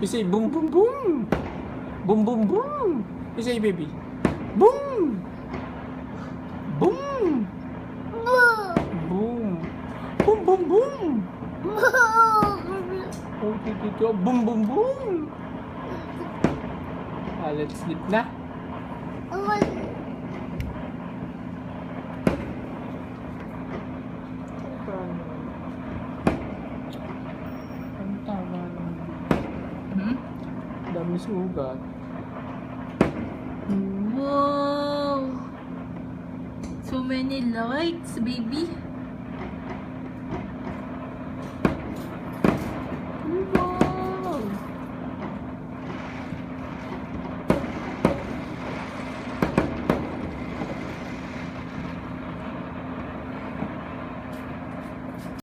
You say boom boom boom. Boom boom boom. You say baby. Boom. Boom. Boom. Boom boom boom. Oh, dito, dito. Boom boom boom. Ah, let's sleep na. Ang Dami sugat. Wow! So many likes, baby.